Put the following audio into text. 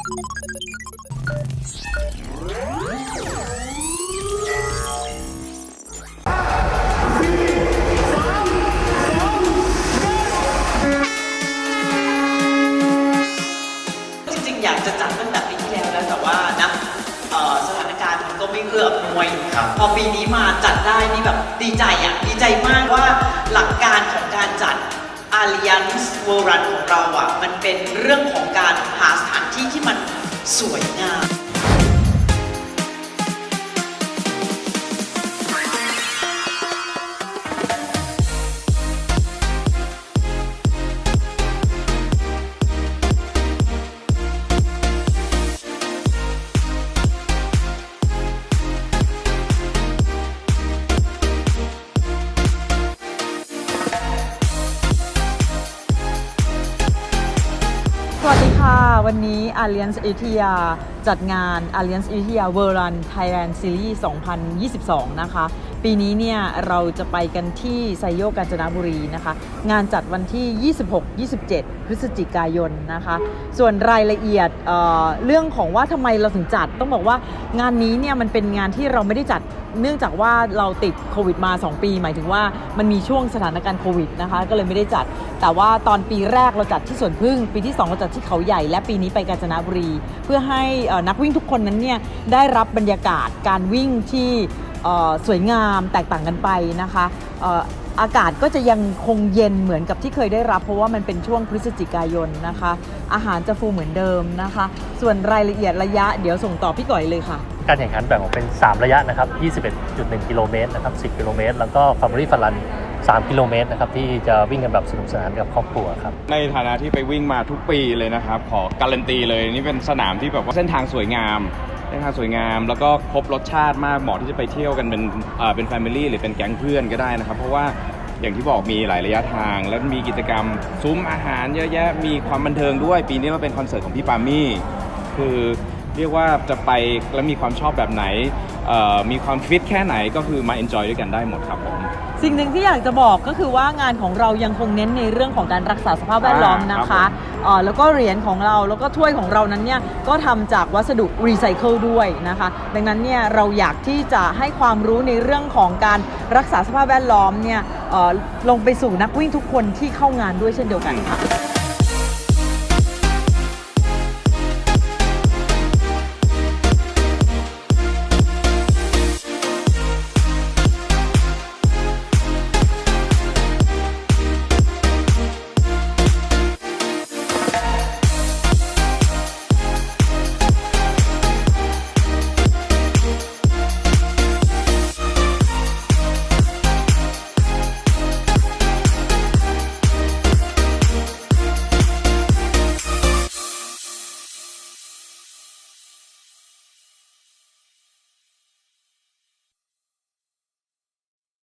จริงๆ อยากจะจัดตั้งแต่ปีที่แล้วแล้วแต่ว่านะเอ่อสถานการณ์มันก็ไม่เอื้ออำนวย ครับ พอปีนี้มาจัดได้นี่แบบดีใจอะดีใจมากว่าหลักการของการจัด Alliance World Run ของเราอะ มันเป็นเรื่องของการหาสถานที่ที่มันสวยงาม สวัสดีค่ะค่ะ วันนี้ Alliance อยุธยาจัดงาน Alliance อยุธยา World Run Thailand Series 2022 นะคะ ปีนี้เนี่ยเราจะไปกันที่ไซโยกาญจนบุรีนะคะ งานจัดวันที่ 26-27 พฤศจิกายนนะคะ ส่วนรายละเอียดเเรื่องของว่าทำไมเราถึงจัด ต้องบอกว่างานนี้เนี่ยมันเป็นงานที่เราไม่ได้จัดเนื่องจากว่าเราติดโควิดมา 2 ปี หมายถึงว่ามันมีช่วงสถานการณ์โควิดนะคะ ก็เลยไม่ได้จัด แต่ว่าตอนปีแรกเราจัดที่สวนพึ่ง ปีที่ 2 เราจัดที่เขาใใหญ่และปีนี้ไปกาญจนบุรี เพื่อให้นักวิ่งทุกคนนั้นเนี่ยได้รับบรรยากาศการวิ่งที่สวยงามแตกต่างกันไปนะคะอากาศก็จะยังคงเย็นเหมือนกับที่เคยได้รับ เพราะว่ามันเป็นช่วงพฤศจิกายนนะคะ อาหารจะฟูเหมือนเดิมนะคะ ส่วนรายละเอียดระยะเดี๋ยวส่งต่อพี่ก่อยเลยค่ะ การแข่งขันแบ่งออกเป็น 3 ระยะนะครับ 21.1 กิโลเมตรนะครับ 10 กิโลเมตร แล้วก็ฟาร์ม r ีฟันรัน 3 กิโลเมตรนะครับที่จะวิ่งกันแบบสนุกสนานกับครอบครัวครับ ในฐานะที่ไปวิ่งมาทุกปีเลยนะครับ ขอการันตีเลยนี่เป็นสนามที่แบบว่าเส้นทางสวยงามเส้นทางสวยงาม แล้วก็ครบรสชาติมากเหมาะที่จะไปเที่ยวกันเป็นเอ่อเป็นแฟมิลี่หรือเป็นแก๊งเพื่อนก็ได้นะครับ เพราะว่าอย่างที่บอกมีหลายระยะทาง แล้วมีกิจกรรมซุ้มอาหารเยอะแยะมีความบันเทิงด้วย ปีนี้มาเป็นคอนเสิร์ตของพี่ปามี่คือ เรียกว่าจะไปแล้วมีความชอบแบบไหนเอ่อมีความฟิตแค่ไหนก็คือมาเอนจอยด้วยกันได้หมดครับผมสิ่งหนึ่งที่อยากจะบอกก็คือว่างานของเรายังคงเน้นในเรื่องของการรักษาสภาพแวดล้อมนะครัคะบผมเอ่อแล้วก็เหรียญของเราแล้วก็ถ้วยของเรานั้นเนี่ยก็ทำจากวัสดุรีไซเคิลด้วยนะคะ ดังนั้นเนี่ยเราอยากที่จะให้ความรู้ในเรื่องของการรักษาสภาพแวดล้อมเนี่ยเอ่อลงไปสู่นักวิ่งทุกคนที่เข้างานด้วยเช่นเดียวกันค่ะ